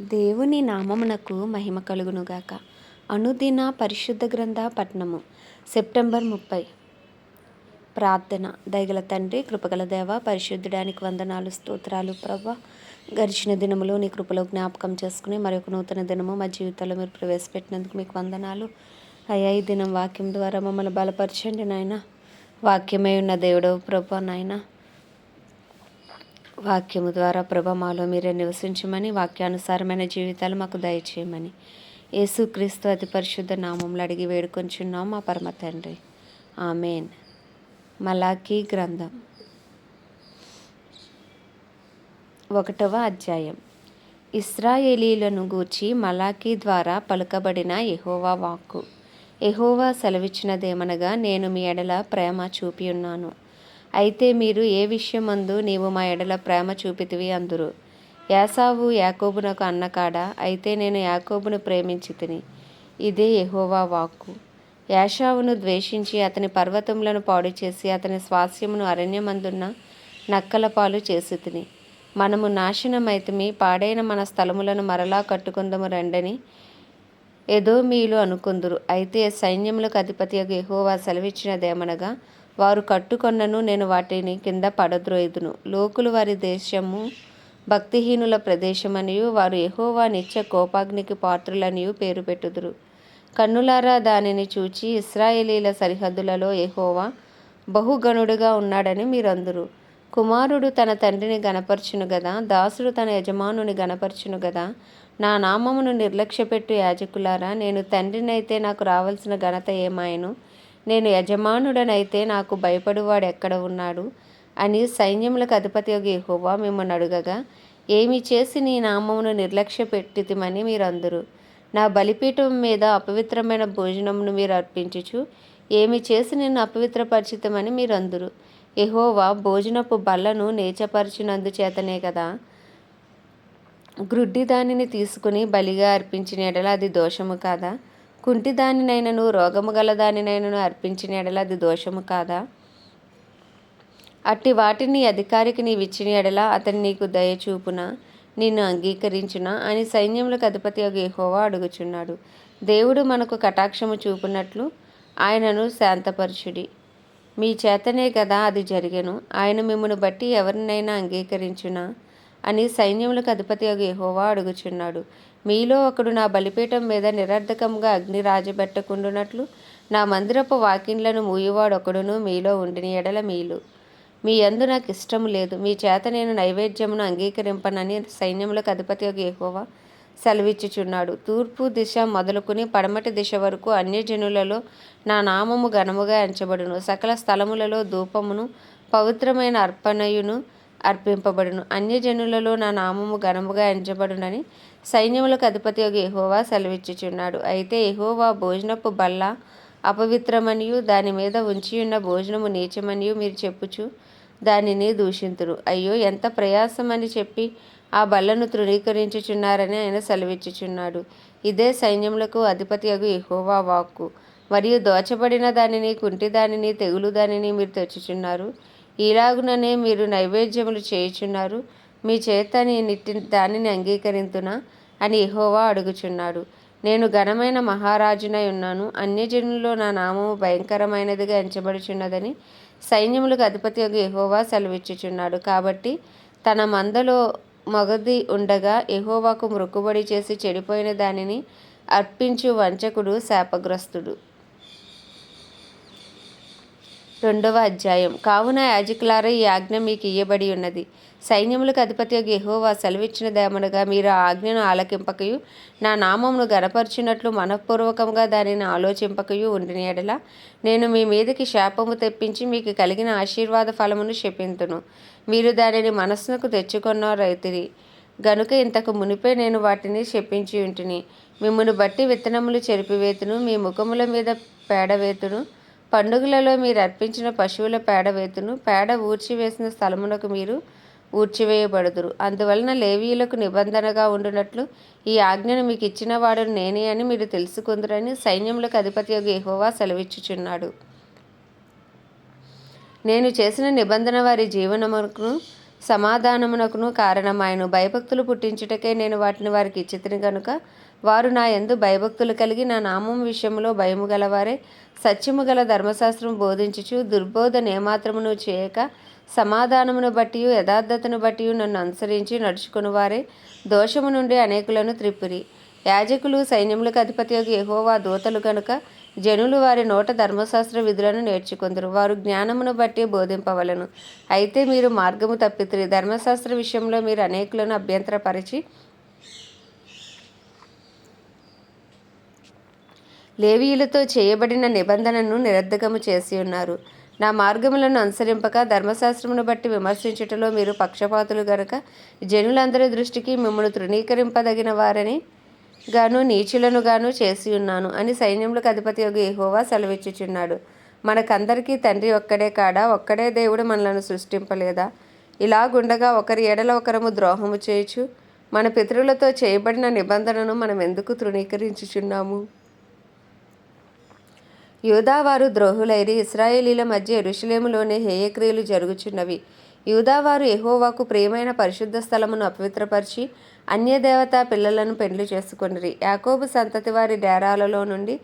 దేవుని నామమునకు మహిమ కలుగునుగాక. అనుదిన పరిశుద్ధ గ్రంథ పట్నము సెప్టెంబర్ ముప్పై. ప్రార్థన. దయగల తండ్రి కృపగల దేవ పరిశుద్ధుడానికి వందనాలు స్తోత్రాలు ప్రభ గడిచిన దినములో నీ కృపలో జ్ఞాపకం చేసుకుని మరొక నూతన దినము మా జీవితంలో మీరు ప్రవేశపెట్టినందుకు మీకు వందనాలు. అయ్యా ఈ దినం వాక్యం ద్వారా మమ్మల్ని బలపరచండి నాయన. వాక్యమై ఉన్న దేవుడు ప్రభ నాయన. వాక్యము ద్వారా ప్రభ మాలో మీరే నివసించమని వాక్యానుసారమైన జీవితాలు మాకు దయచేయమని. యేసుక్రీస్తు అతి పరిశుద్ధ నామంలో అడిగి వేడుకొంచున్నాం మా పరమ తండ్రి. ఆమెన్. మలాకీ గ్రంథం ఒకటవ అధ్యాయం. ఇస్రాయేలీలను గూర్చి మలాకీ ద్వారా పలుకబడిన ఎహోవా వాక్కు. ఎహోవా సెలవిచ్చినదేమనగా నేను మీ ఎడల ప్రేమ చూపి ఉన్నాను అయితే మీరు ఏ విషయమందు నీవు మా ఎడల ప్రేమ చూపితివి అందురు. యాసావు యాకోబునకు అన్నకాడ అయితే నేను యాకోబును ప్రేమించి తిని ఇదే యహోవా వాక్కు. యాషావును ద్వేషించి అతని పర్వతములను పాడు చేసి అతని స్వాస్యమును అరణ్యమందున్న నక్కల పాలు చేసి తిని మనము నాశనమైతమి పాడైన మన స్థలములను మరలా కట్టుకుందము రండని ఏదో మీలు అనుకుందురు. అయితే సైన్యములకు అధిపతి యహోవా సెలవిచ్చినదేమనగా వారు కట్టుకొన్నను నేను వాటిని కింద పడద్రోయుదును. లోకులు వారి దేశము భక్తిహీనుల ప్రదేశమనియు వారు ఎహోవా నిత్య కోపాగ్నికి పాత్రులనియు పేరు పెట్టుదురు. కన్నులారా దానిని చూచి ఇస్రాయేలీల సరిహద్దులలో ఎహోవా బహుగణుడుగా ఉన్నాడని మీరందరూ. కుమారుడు తన తండ్రిని గనపరచును గదా దాసుడు తన యజమానుని గనపరచును గదా నా నామమును నిర్లక్ష్యపెట్టు యాజకులారా నేను తండ్రినైతే నాకు రావాల్సిన ఘనత ఏమాయను? నేను యజమానుడనైతే నాకు భయపడువాడు ఎక్కడ ఉన్నాడు? అని సైన్యములకు అధిపతి యహోవా మిమ్మల్ని అడుగగా ఏమి చేసి నీ నామమును నిర్లక్ష్య పెట్టితిమని మీరందరూ? నా బలిపీఠం మీద అపవిత్రమైన భోజనమును మీరు అర్పించుచు ఏమి చేసి నిన్ను అపవిత్రపరిచితమని మీరందరూ? ఎహోవా భోజనపు బల్లను నేచపరిచినందు చేతనే కదా? గ్రుడ్డి దానిని తీసుకుని బలిగా అర్పించిన ఎడల అది దోషము కాదా? కుంటిదానినైనను రోగము గలదానినైనను అర్పించిన ఎడల అది దోషము కాదా? అట్టి వాటిని అధికారికి నీవిచ్చిన ఎడల అతని నీకు దయచూపున నిన్ను అంగీకరించునా అని సైన్యములకు అధిపతి యహోవా అడుగుచున్నాడు. దేవుడు మనకు కటాక్షము చూపునట్లు ఆయనను శాంతపరచుడి. మీ చేతనే కదా అది జరిగెను. ఆయన మిమ్మను బట్టి ఎవరినైనా అంగీకరించునా అని సైన్యములకు అధిపతి యహోవా అడుగుచున్నాడు. మీలో ఒకడు నా బలిపీఠం మీద నిరర్ధకంగా అగ్ని రాజబెట్టకుండునట్లు నా మందిరపు వాకిన్లను మూయువాడొకడును మీలో ఉండిన ఎడల మీలు. మీ అందు నాకు ఇష్టము లేదు. మీ చేత నేను నైవేద్యమును అంగీకరింపనని సైన్యములకు అధిపతి యహోవా సెలవిచ్చుచున్నాడు. తూర్పు దిశ మొదలుకుని పడమటి దిశ వరకు అన్యజనులలో నా నామము ఘనముగా ఎంచబడును. సకల స్థలములలో ధూపమును పవిత్రమైన అర్పణయును అర్పింపబడును. అన్యజనులలో నా నామము ఘనముగా ఎంచబడునని సైన్యములకు అధిపతి యొక్క ఎహోవా సెలవిచ్చుచున్నాడు. అయితే ఎహోవా భోజనపు బల్ల అపవిత్రమనియు దాని మీద ఉంచియున్న భోజనము నీచమనియు మీరు చెప్పుచు దానిని దూషింతురు. అయ్యో ఎంత ప్రయాసమని చెప్పి ఆ బల్లను తృణీకరించుచున్నారని ఆయన సెలవిచ్చుచున్నాడు. ఇదే సైన్యములకు అధిపతి అగు ఎహోవా వాక్కు. మరియు దోచబడిన దానిని కుంటి దానిని తెగులు దానిని మీరు తెచ్చుచున్నారు. ఇలాగుననే మీరు నైవేద్యములు చేయుచున్నారు. మీ చేత నిట్టి దానిని అంగీకరింతునా? అని ఎహోవా అడుగుచున్నాడు. నేను ఘనమైన మహారాజునై ఉన్నాను. అన్యజనుల్లో నా నామము భయంకరమైనదిగా ఎంచబడుచున్నదని సైన్యములకు అధిపతి ఎహోవా సెలవిచ్చుచున్నాడు. కాబట్టి తన మందలో మగది ఉండగా ఎహోవాకు మృక్కుబడి చేసి చెడిపోయిన దానిని అర్పించు వంచకుడు శాపగ్రస్తుడు. రెండవ అధ్యాయం. కావున యాజకులారా ఈ ఆజ్ఞ మీకు ఇయ్యబడి ఉన్నది. సైన్యములకు అధిపతి యహోవా సెలవిచ్చినదేమనగా మీరు ఆ ఆజ్ఞను ఆలకింపకయు నా నామమును గనపరిచినట్లు మనఃపూర్వకంగా దానిని ఆలోచింపకయు ఉండిన ఎడల నేను మీ మీదకి శాపము తెప్పించి మీకు కలిగిన ఆశీర్వాద ఫలమును శపింతును. మీరు దానిని మనస్సునకు తెచ్చుకున్న రైతురి గనుక ఇంతకు మునిపే నేను వాటిని శపించి ఉంటిని. మిమ్మల్ని బట్టి విత్తనములు చెరిపివేతును మీ ముఖముల మీద పేడవేతును పండుగలలో మీరు అర్పించిన పశువుల పేడ వేతును పేడ ఊడ్చివేసిన స్థలమునకు మీరు ఊడ్చివేయబడుదురు. అందువలన లేవీయులకు నిబంధనగా ఉండునట్లు ఈ ఆజ్ఞను మీకు ఇచ్చిన వాడు నేనే అని మీరు తెలుసుకుందరని సైన్యములకు అధిపతి యహోవా సెలవిచ్చుచున్నాడు. నేను చేసిన నిబంధన వారి జీవనమునకును సమాధానమునకును కారణమాయను భయభక్తులు పుట్టించుటకే నేను వాటిని వారికి ఇచ్చితిని గనుక వారు నా యందు భయభక్తులు కలిగి నా నామం విషయంలో భయము గలవారే. సత్యము గల ధర్మశాస్త్రం బోధించుచు దుర్బోధన ఏమాత్రమును చేయక సమాధానమును బట్టి యథార్థతను బట్టి నన్ను అనుసరించి నడుచుకుని వారే దోషము నుండి అనేకులను త్రిపురి యాజకులు సైన్యములకు అధిపతి యొక్క దూతలు కనుక జనులు వారి నోట ధర్మశాస్త్ర విధులను నేర్చుకుందరు. వారు జ్ఞానమును బట్టి బోధింపవలను. అయితే మీరు మార్గము తప్పితిరి. ధర్మశాస్త్ర విషయంలో మీరు అనేకులను అభ్యంతరపరిచి లేవీయులతో చేయబడిన నిబంధనను నిరర్ధకము చేసి ఉన్నారు. నా మార్గములను అనుసరింపక ధర్మశాస్త్రమును బట్టి విమర్శించుటలో మీరు పక్షపాతులు గనక జనులందరి దృష్టికి మిమ్మల్ని తృణీకరింపదగిన వారని గాను నీచులను గాను చేసి ఉన్నాను అని సైన్యములకు అధిపతి యొక్క ఏహోవా సెలవిచ్చుచున్నాడు. మనకందరికీ తండ్రి ఒక్కడే కాడా? ఒక్కడే దేవుడు మనలను సృష్టింపలేదా? ఇలాగుండగా ఒకరి ఎడల ఒకరము ద్రోహము చేయొచ్చు మన పితరులతో చేయబడిన నిబంధనను మనం ఎందుకు తృణీకరించుచున్నాము? యూదావారు ద్రోహులైరి. ఇస్రాయేలీల మధ్య ఎరుషలేములోనే హేయక్రియలు జరుగుచున్నవి. యూదావారు ఎహోవాకు ప్రియమైన పరిశుద్ధ స్థలమును అపవిత్రపరిచి అన్యదేవతా పిల్లలను పెండ్లు చేసుకొనిరి. యాకోబు సంతతి వారి డేరాలలో నుండి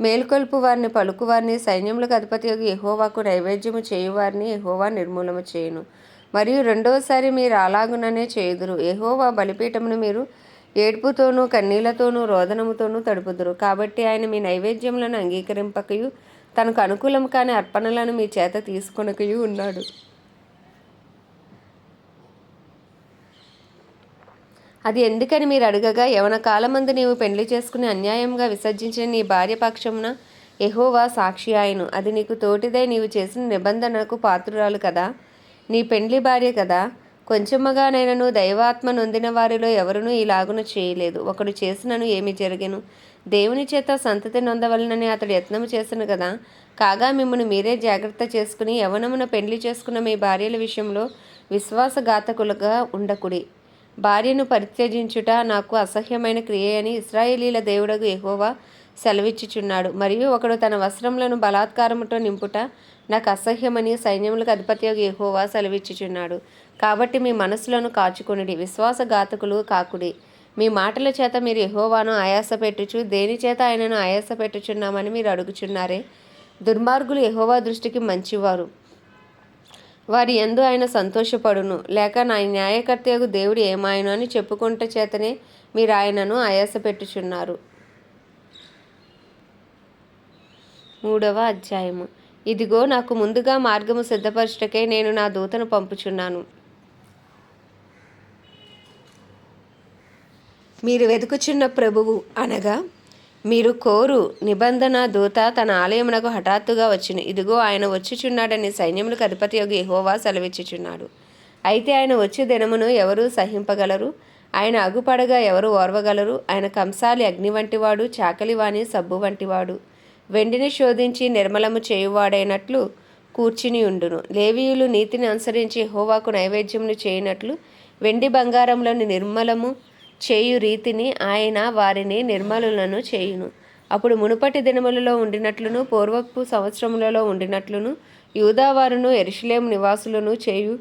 మేల్కొల్పు వారిని పలుకువారిని సైన్యములకు అధిపతి ఎహోవాకు నైవేద్యము చేయువారిని ఎహోవా నిర్మూలము చేయును. మరియు రెండవసారి మీరు అలాగుననే చేయుదురు. ఎహోవా బలిపీఠమును మీరు ఏడ్పుతోనూ కన్నీళ్ళతోనూ రోదనముతోనూ తడుపుదురు. కాబట్టి ఆయన మీ నైవేద్యములను అంగీకరింపకయు తనకు అనుకూలం కాని అర్పణలను మీ చేత తీసుకొనకయు ఉన్నాడు. అది ఎందుకని మీరు అడగగా యవన కాలమందు నీవు పెండ్లి చేసుకుని అన్యాయంగా విసర్జించిన నీ భార్య పక్షమున ఎహోవా సాక్షి ఆయను. అది నీకు తోటిదై నీవు చేసిన నిబంధనకు పాత్రురాలు కదా. నీ పెండ్లి భార్య కదా. కొంచెముగానైనను దైవాత్మ నొందిన వారిలో ఎవరునూ ఇలాగును చేయలేదు. ఒకడు చేసినను ఏమి జరిగెను? దేవుని చేత సంతతి నొందవలనని అతడు యత్నము చేసను కదా? కాగా మిమ్మల్ని మీరే జాగ్రత్త చేసుకుని యవనమున పెళ్ళి చేసుకున్న మీ భార్యల విషయంలో విశ్వాసఘాతకులుగా ఉండకుడి. భార్యను పరిత్యజించుట నాకు అసహ్యమైన క్రియ అని ఇస్రాయేలీల దేవుడగు ఎహోవా సెలవిచ్చుచున్నాడు. మరియు ఒకడు తన వస్త్రములను బలాత్కారముతో నింపుట నాకు అసహ్యమని సైన్యములకు అధిపత్యోగి యెహోవా సెలవిచ్చుచున్నాడు. కాబట్టి మీ మనసులను కాచుకొనిడి విశ్వాసఘాతకులు కాకుడి. మీ మాటల చేత మీరు ఎహోవాను ఆయాస పెట్టుచు దేని చేత ఆయనను ఆయాస పెట్టుచున్నామని మీరు అడుగుచున్నారే? దుర్మార్గులు ఎహోవా దృష్టికి మంచివారు. వారి ఎందు ఆయన సంతోషపడును. లేక నా న్యాయకర్తయగు దేవుడు ఏమాయను అని చెప్పుకుంట చేతనే మీరు ఆయనను ఆయాస పెట్టుచున్నారు. మూడవ అధ్యాయము. ఇదిగో నాకు ముందుగా మార్గము సిద్ధపరచుటకై నేను నా దూతను పంపుచున్నాను. మీరు వెతుకుచున్న ప్రభువు అనగా మీరు కోరు నిబంధన దూత తన ఆలయమునకు హఠాత్తుగా వచ్చిన ఇదిగో ఆయన వచ్చుచున్నాడని సైన్యములకు అధిపతి యొక్క యెహోవా సెలవిచ్చుచున్నాడు. అయితే ఆయన వచ్చే దినమును ఎవరు సహింపగలరు? ఆయన అగుపడగా ఎవరు ఓర్వగలరు? ఆయన కంసాలి అగ్ని వంటివాడు చాకలివాణి సబ్బు వంటివాడు. వెండిని శోధించి నిర్మలము చేయువాడైనట్లు కూర్చుని ఉండును. లేవీయులు నీతిని అనుసరించి హోవాకు నైవేద్యమును చేయనట్లు వెండి బంగారంలోని నిర్మలము చేయు రీతిని ఆయన వారిని నిర్మలులను చేయును. అప్పుడు మునుపటి దినములలో ఉండినట్లును పూర్వపు సంవత్సరములలో ఉండినట్లును యూదావారును ఎరుషులేం నివాసులను చేయు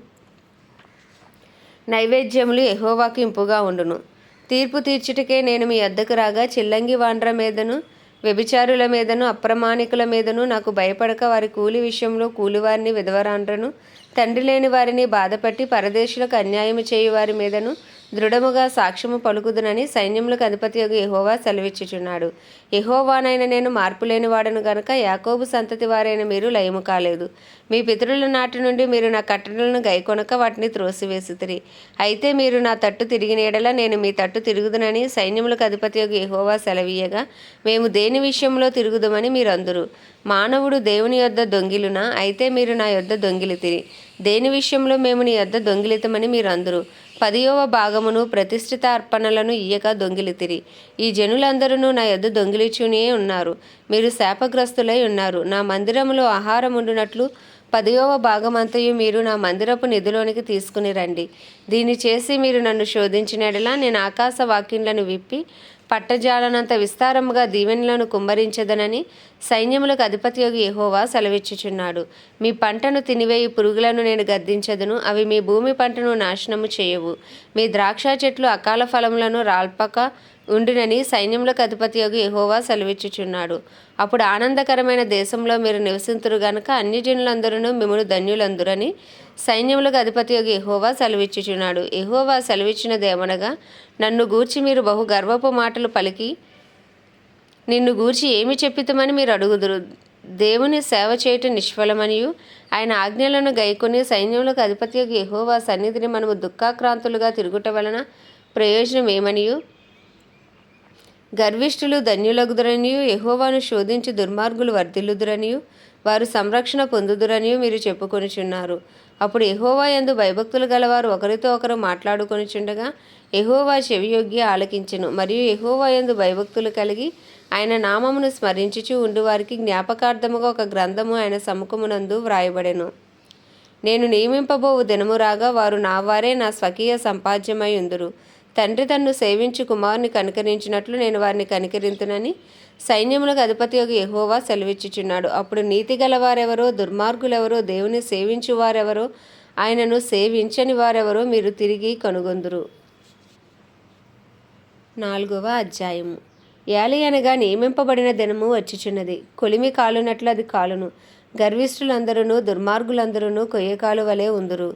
నైవేద్యములు ఎహోవాకింపుగా ఇంపుగా ఉండును. తీర్పు తీర్చుటకే నేను మీ అద్దకు రాగా చిల్లంగి వాండ్ర మీదను వ్యభిచారుల మీదను అప్రమాణికుల మీదను నాకు భయపడక వారి కూలి విషయంలో కూలివారిని విధవరాండ్రను తండ్రి లేని వారిని బాధపట్టి పరదేశులకు అన్యాయం చేయు వారి మీదను దృఢముగా సాక్ష్యము పలుకుదునని సైన్యములకు అధిపతి యొక్క ఎహోవా సెలవిచ్చుచున్నాడు. ఎహోవానైన నేను మార్పులేని వాడను గనుక యాకోబు సంతతి వారైన మీరు లయము కాలేదు. మీ పితరుల నాటి నుండి మీరు నా కట్టడలను గైకొనక వాటిని త్రోసివేసితిరి. అయితే మీరు నా తట్టు తిరిగిన ఎడల నేను మీ తట్టు తిరుగుదునని సైన్యములకు అధిపతి యొక్క ఎహోవా సెలవీయగా మేము దేని విషయంలో తిరుగుదమని మీరు అందరు మానవుడు దేవుని యొద్ద దొంగిలునా? అయితే మీరు నా యొద్ద దొంగిలితిరి. దేని విషయంలో మేము నీ యొద్ద దొంగిలితమని మీరు అందరు పదియవ భాగమును ప్రతిష్ఠిత అర్పణలను ఇయ్యక దొంగిలితిరి ఈ జనులందరూ నా యొద్ద దొంగిలిచునే ఉన్నారు. మీరు శాపగ్రస్తులై ఉన్నారు. నా మందిరములో ఆహారం ఉండునట్లు పదియవ భాగమంతయు మీరు నా మందిరపు నిధిలోనికి తీసుకుని రండి. దీన్ని చేసి మీరు నన్ను శోధించినడలా నేను ఆకాశ వాక్యంలను విప్పి పట్టజాలనంత విస్తారముగా దీవెనలను కుమ్మరించదనని సైన్యములకు అధిపతియోగి యెహోవా సెలవిచ్చుచున్నాడు. మీ పంటను తినివేయి పురుగులను నేను గద్దించదును. అవి మీ భూమి పంటను నాశనము చేయవు. మీ ద్రాక్ష చెట్లు అకాల ఫలములను రాల్పక ఉండునని సైన్యములకు అధిపతియోగి యెహోవా సెలవిచ్చుచున్నాడు. అప్పుడు ఆనందకరమైన దేశంలో మీరు నివసింతురు గనుక అన్యజనులందరూ మిమ్మల్ని ధన్యులందురని సైన్యములకు అధిపతియోగి యెహోవా సెలవిచ్చుచున్నాడు. యెహోవా సెలవిచ్చినదేమనగా నన్ను గూర్చి మీరు బహు గర్వపు మాటలు పలికి నిన్ను గూర్చి ఏమి చెప్పితమని మీరు అడుగుదురు. దేవుని సేవ చేయటం నిష్ఫలమనియు. ఆయన ఆజ్ఞలను గైకొని సైన్యములకు అధిపతి యహోవా సన్నిధిని మనము దుఃఖాక్రాంతులుగా తిరుగుట వలన ప్రయోజనం ఏమనియు? గర్విష్ఠులు ధన్యులగుదురనియు. యహోవాను శోధించి దుర్మార్గులు వర్ధిల్లుదురనియు. వారు సంరక్షణ పొందుదురనియు మీరు చెప్పుకొనిచున్నారు. అప్పుడు ఎహోవా యందు భయభక్తులు గలవారు ఒకరితో ఒకరు మాట్లాడుకొనిచుండగా ఎహోవా చెవియొగ్గి ఆలకించెను. మరియు ఎహోవా యందు భయభక్తులు కలిగి ఆయన నామమును స్మరించుచు ఉండి వారికి జ్ఞాపకార్థముగా ఒక గ్రంథము ఆయన సముఖమునందు వ్రాయబడెను. నేను నియమింపబోవు దినము రాగా వారు నా వారే నా స్వకీయ సంపాద్యమై ఉందురు. తండ్రి తన్ను సేవించి కుమారుని కనికరించినట్లు నేను వారిని కనికరింతునని సైన్యములకు అధిపతి యొక్క ఎహోవా సెలవిచ్చుచున్నాడు. అప్పుడు నీతి గలవారెవరో దుర్మార్గులెవరో దేవుని సేవించు వారెవరో ఆయనను సేవించని వారెవరో మీరు తిరిగి కనుగొందురు. నాలుగవ అధ్యాయము. ఏలి అనగా నియమింపబడిన దినము వచ్చిచున్నది. కొలిమి కాలునట్లు అది కాలును. గర్విష్ఠులందరూ దుర్మార్గులందరూ కొయ్యకాలు వలె ఉందురు.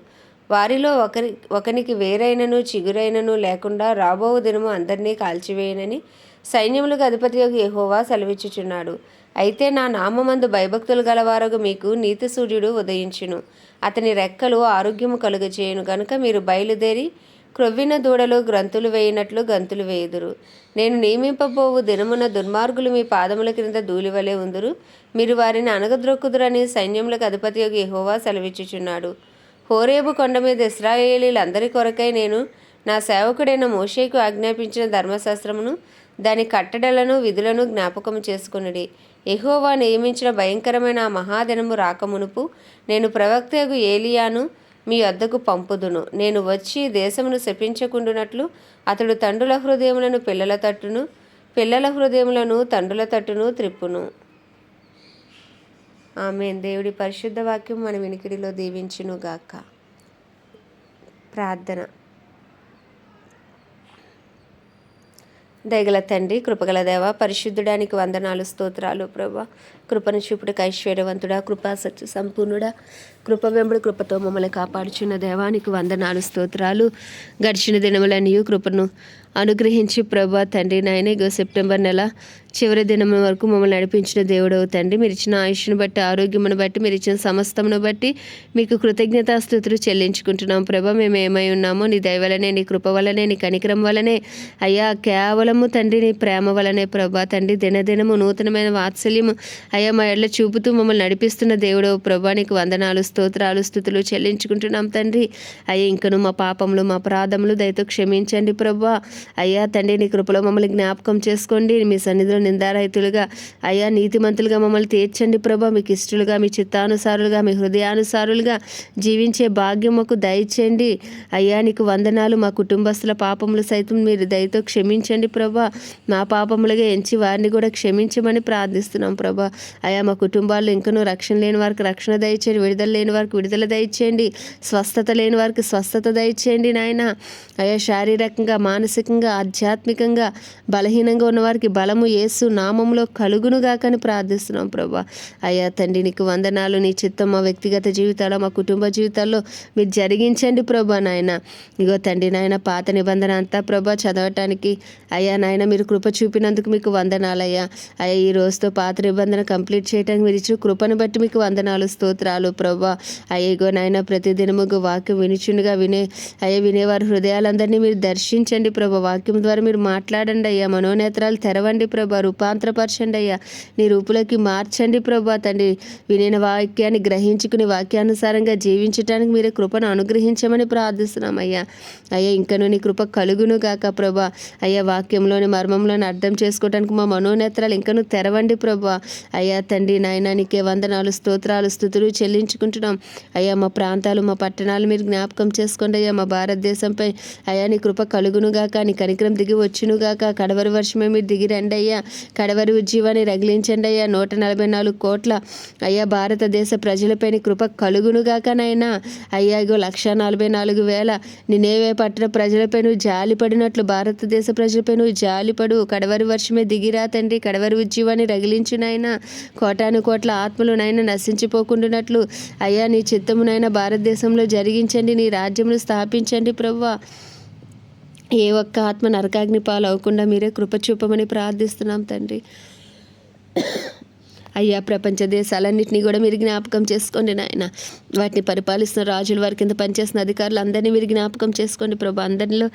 వారిలో ఒకరి ఒకనికి వేరైనను చిగురైనను లేకుండా రాబో దినము అందరినీ కాల్చివేయనని సైన్యములకు అధిపతి యహోవా సెలవిచ్చుచున్నాడు. అయితే నా నామమందు భయభక్తులు గలవారగు మీకు నీతి సూర్యుడు ఉదయించును. అతని రెక్కలు ఆరోగ్యము కలుగజేయును. గనుక మీరు బయలుదేరి క్రొవ్విన దూడలు గ్రంథులు వేయినట్లు గంతులు వేయుదురు. నేను నియమింపబోవు దినమున దుర్మార్గులు మీ పాదముల క్రింద ధూళివలే ఉందురు. మీరు వారిని అనగద్రొక్కుదురని సైన్యములకు అధిపతి యొక్క యెహోవా సెలవిచ్చుచున్నాడు. హోరేబు కొండ మీద ఇస్రాయేలీలందరి కొరకై నేను నా సేవకుడైన మోషేకు ఆజ్ఞాపించిన ధర్మశాస్త్రమును దాని కట్టడలను విధులను జ్ఞాపకం చేసుకునుడి. ఎహోవా నియమించిన భయంకరమైన ఆ మహాదినము రాకమునుపు నేను ప్రవక్తకు ఏలియాను మీ వద్దకు పంపుదును. నేను వచ్చి దేశమును శపించకుండునట్లు అతడు తండ్రుల హృదయములను పిల్లల తట్టును పిల్లల హృదయములను తండ్రుల తట్టును త్రిప్పును. ఆమె దేవుడి పరిశుద్ధ వాక్యం మన వినికిడిలో దీవించును గాక. ప్రార్థన. దయగల తండ్రి కృపగల దేవ పరిశుద్ధుడానికి వందనాలు స్తోత్రాలు ప్రభా. కృపను చూపుడు ఐశ్వర్యవంతుడా కృపా సత్య సంపూర్ణుడా కృప వెంబడి కృపతో మమ్మల్ని కాపాడుచున్న దేవానికి వందనాలు స్తోత్రాలు. గడిచిన దినములనియు కృపను అనుగ్రహించి ప్రభా తండ్రి నాయన ఇగో సెప్టెంబర్ నెల చివరి దినం వరకు మమ్మల్ని నడిపించిన దేవుడవు తండ్రి. మీరు ఇచ్చిన ఆయుష్ను బట్టి ఆరోగ్యమును బట్టి మీరు ఇచ్చిన సమస్తమును బట్టి మీకు కృతజ్ఞతాస్థుతులు చెల్లించుకుంటున్నాం ప్రభా. మేము ఏమై ఉన్నామో నీ దయ వలనే నీ కృప వలనే నీ కనికరం వలనే అయ్యా కేవలము తండ్రి నీ ప్రేమ వలనే ప్రభా తండ్రి. దినదినము నూతనమైన వాత్సల్యము అయ్యా మా ఎడ్ల చూపుతూ మమ్మల్ని నడిపిస్తున్న దేవుడవు ప్రభా నీకు వందనాలు స్తోత్రాలు స్థుతులు చెల్లించుకుంటున్నాం తండ్రి. అయ్యా ఇంకను మా పాపములు మా అపరాధములు దయతో క్షమించండి ప్రభా. అయ్యా తండ్రి నీ కృపలో మమ్మల్ని జ్ఞాపకం చేసుకోండి. మీ సన్నిధిలో నిందారహితులుగా అయ్యా నీతిమంతులుగా మమ్మల్ని తీర్చండి ప్రభా. మీకు ఇష్టలుగా మీ చిత్తానుసారులుగా మీ హృదయానుసారులుగా జీవించే భాగ్యం మాకు దయచేయండి. అయ్యా నీకు వందనాలు మా కుటుంబస్తుల పాపములు సైతం మీరు దయతో క్షమించండి ప్రభా. మా పాపములుగా ఎంచి వారిని కూడా క్షమించమని ప్రార్థిస్తున్నాం ప్రభా. అయ్యా మా కుటుంబాల్లో ఇంకనూ రక్షణ లేని వారికి రక్షణ దయచేయండి విడుదల లేని వారికి విడుదల దయచేయండి. స్వస్థత లేని వారికి స్వస్థత దయచేయండి నాయన. అయ్యా శారీరకంగా మానసికంగా ఆధ్యాత్మికంగా బలహీనంగా ఉన్న వారికి బలము ఏసు నామంలో కలుగునుగాకని ప్రార్థిస్తున్నాం ప్రభా. అయ్యా తండ్రి నీకు వందనాలు నీ చిత్తం మా వ్యక్తిగత జీవితాల్లో మా కుటుంబ జీవితాల్లో మీరు జరిగించండి ప్రభా నాయన. ఇగో తండ్రి నాయన పాత నిబంధన అంతా ప్రభా చదవటానికి అయ్యా నాయన మీరు కృప చూపినందుకు మీకు వందనాలయ్యా అయ్యా. ఈ రోజుతో పాత నిబంధన కంప్లీట్ చేయడానికి మీరు ఇచ్చిన కృపను బట్టి మీకు వందనాలు స్తోత్రాలు ప్రభా. అయ్యగో నాయన ప్రతిదినము వాక్యం వినిచుండగా వినే అయ్యా వినేవారి హృదయాలందరినీ మీరు దర్శించండి ప్రభా. వాక్యం ద్వారా మీరు మాట్లాడండి అయ్యా మనోనేత్రాలు తెరవండి ప్రభా రూపాంతరపరచండి అయ్యా నీ రూపులోకి మార్చండి ప్రభా తండ్రి. వినిన వాక్యాన్ని గ్రహించుకుని వాక్యానుసారంగా జీవించడానికి మీరు కృపను అనుగ్రహించమని ప్రార్థిస్తున్నాం అయ్యా. అయ్యా ఇంకను నీ కృప కలుగును గాక ప్రభా. అయ్యా వాక్యంలోని మర్మంలోని అర్థం చేసుకోవడానికి మా మనోనేత్రాలు ఇంకను తెరవండి ప్రభా. అయ్యా తండ్రి నాయన నీకే వందనాలు స్తోత్రాలు స్థుతులు చెల్లించుకుంటున్నాం అయ్యా మా ప్రాంతాలు మా పట్టణాలు మీరు జ్ఞాపకం చేసుకోండి. అయ్యా మా భారతదేశంపై అయ్యా నీ కృప కలుగునుగాక నీ కనికరం దిగి వచ్చునుగాక. కడవరి వర్షమే మీరు దిగి రండి అయ్యా. కడవరి ఉజ్జీవాన్ని రగిలించండి అయ్యా. నూట నలభై నాలుగు కోట్ల అయ్యా భారతదేశ ప్రజలపైన కృప కలుగునుగాక నైనా అయ్యా ఇగో లక్ష నలభై నాలుగు వేల నినేవే పట్టణ ప్రజలపై నువ్వు జాలిపడినట్లు భారతదేశ ప్రజలపై నువ్వు జాలిపడు. కడవరి వర్షమే దిగిరా తండ్రి. కడవరి ఉజ్జీవాన్ని రగిలించునైనా కోటాను కోట్ల ఆత్మలునైనా నశించిపోకుండానట్లు అయ్యా నీ చిత్తమునైనా భారతదేశంలో జరిగించండి నీ రాజ్యమును స్థాపించండి ప్రవ్వా. ఏ ఒక్క ఆత్మ నరకాగ్ని పాలు అవ్వకుండా మీరే కృప చూపమని ప్రార్థిస్తున్నాం తండ్రి. అయ్యా ప్రపంచ దేశాలన్నింటినీ కూడా మీరు జ్ఞాపకం చేసుకోండి నాయన. వాటిని పరిపాలిస్తున్న రాజుల వారి కింద పనిచేస్తున్న అధికారులు అందరినీ మీరు జ్ఞాపకం చేసుకోండి ప్రభు. అందరిలో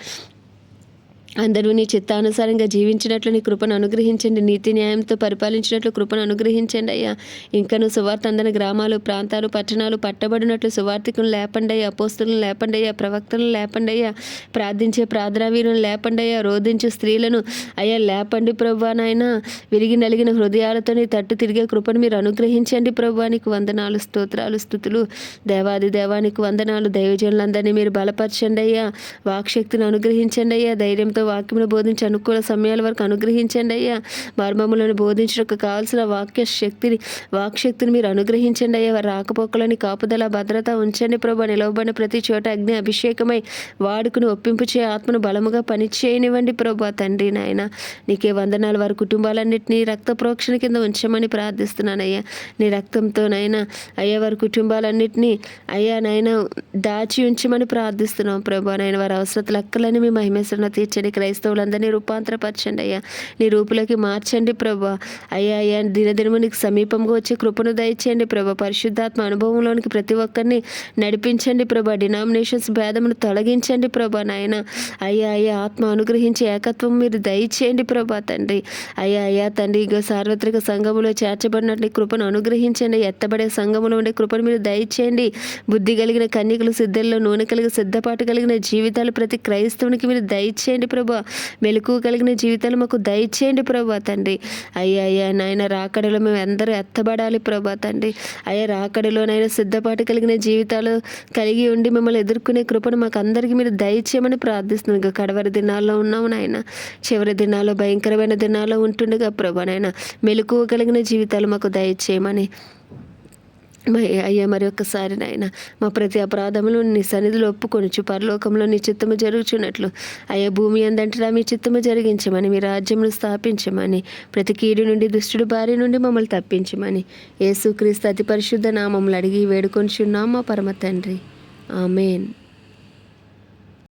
అందరూ నీ చిత్తానుసారంగా జీవించినట్లు నీ కృపను అనుగ్రహించండి. నీతి న్యాయంతో పరిపాలించినట్లు కృపను అనుగ్రహించండి అయ్యా. ఇంకను సువార్త అందని గ్రామాలు ప్రాంతాలు పట్టణాలు పట్టబడినట్లు సువార్థికులను లేపండి అయ్యా. అపోస్తులను లేపండి అయ్యా. ప్రవక్తలను లేపండి అయ్యా. ప్రార్థించే ప్రాద్రావీరులను లేపండి అయ్యా. రోధించే స్త్రీలను అయ్యా లేపండి ప్రభా నాయన. విరిగి నలిగిన హృదయాలతో నీ తట్టు తిరిగే కృపను మీరు అనుగ్రహించండి ప్రభా. నీకు వందనాలు స్తోత్రాలు స్థుతులు. దేవాది దేవానికి వందనాలు. దైవజనులందరినీ మీరు బలపరచండి అయ్యా. వాక్శక్తిని అనుగ్రహించండి అయ్యా. ధైర్యంతో వాక్యమును బోధించి అనుకూల సమయాల వరకు అనుగ్రహించండి అయ్యా. మర్మములను బోధించడానికి కావాల్సిన వాక్య శక్తిని వాక్శక్తిని మీరు అనుగ్రహించండి అయ్యా. వారి రాకపోకలని కాపుదల భద్రత ఉంచండి ప్రభా. నిలవబడిన ప్రతి చోట అగ్ని అభిషేకమై వాడుకుని ఒప్పింపు చే ఆత్మను బలముగా పనిచేయనివ్వండి ప్రభా తండ్రి నాయన. నీకే వందనాలు. వారి కుటుంబాలన్నింటినీ రక్త ప్రోక్షణ కింద ఉంచమని ప్రార్థిస్తున్నానయ్యా నీ రక్తంతోనైనా అయ్యా వారి కుటుంబాలన్నింటినీ అయ్యా నాయన దాచి ఉంచమని ప్రార్థిస్తున్నాం ప్రభా నాయన. వారి అవసరత లెక్కలని మీ మహిమేశ్వరణ తీర్చని క్రైస్తవులందరినీ రూపాంతరపరచండి అయ్యా నీ రూపులోకి మార్చండి ప్రభా. అయ్యా అయ్యా దినదినము నీకు సమీపంగా వచ్చే కృపను దయచేయండి ప్రభా. పరిశుద్ధాత్మ అనుభవంలోనికి ప్రతి ఒక్కరిని నడిపించండి ప్రభా. డినామినేషన్స్ భేదమును తొలగించండి ప్రభా నాయన. అయ్యా అయ్యా ఆత్మ అనుగ్రహించే ఏకత్వం మీరు దయచేయండి ప్రభా తండ్రి. అయ్యా అయ్యా తండ్రి ఇక సార్వత్రిక సంఘములో చేర్చబడినట్టు కృపను అనుగ్రహించండి. ఎత్తబడే సంఘములో ఉండే కృపను మీరు దయచేయండి. బుద్ధి కలిగిన కన్యకులు సిద్ధల్లో నూనె కలిగి సిద్ధపాటు కలిగిన జీవితాలు ప్రతి క్రైస్తవునికి మీరు దయచేయండి ప్రభు. మెలకు కలిగిన జీవితాలు మాకు దయచేయండి ప్రభా తండ్రి. అయ్యా అయ్యా నాయన రాకడలో మేము అందరూ ఎత్తబడాలి ప్రభా తండ్రి. అయ్యా రాకడలోనైనా సిద్ధపాటు కలిగిన జీవితాలు కలిగి ఉండి మిమ్మల్ని ఎదుర్కొనే కృపను మాకు అందరికీ మీరు దయచేయమని ప్రార్థిస్తున్నాం. ఇంకా కడవరి దినాల్లో ఉన్నాము నాయన. చివరి దినాల్లో భయంకరమైన దినాల్లో ఉంటుండగా ప్రభా నాయన మెలకువ కలిగిన జీవితాలు మాకు దయచేయమని అయ్యా మరి ఒక్కసారి నాయన మా ప్రతి అపరాధములు నీ సన్నిధిలో ఒప్పుకొనుచు పరలోకంలో నీ చిత్తము జరుగుచున్నట్లు. అయ్యా భూమి అందంటరా మీ చిత్తము జరిగించమని మీ రాజ్యమును స్థాపించమని ప్రతి కీడు నుండి దుష్టుడు బారి నుండి మమ్మల్ని తప్పించమని. యేసుక్రీస్తు అతి పరిశుద్ధ నామములు అడిగి వేడుకొనిచున్నాం మా పరమ తండ్రి. ఆమెన్.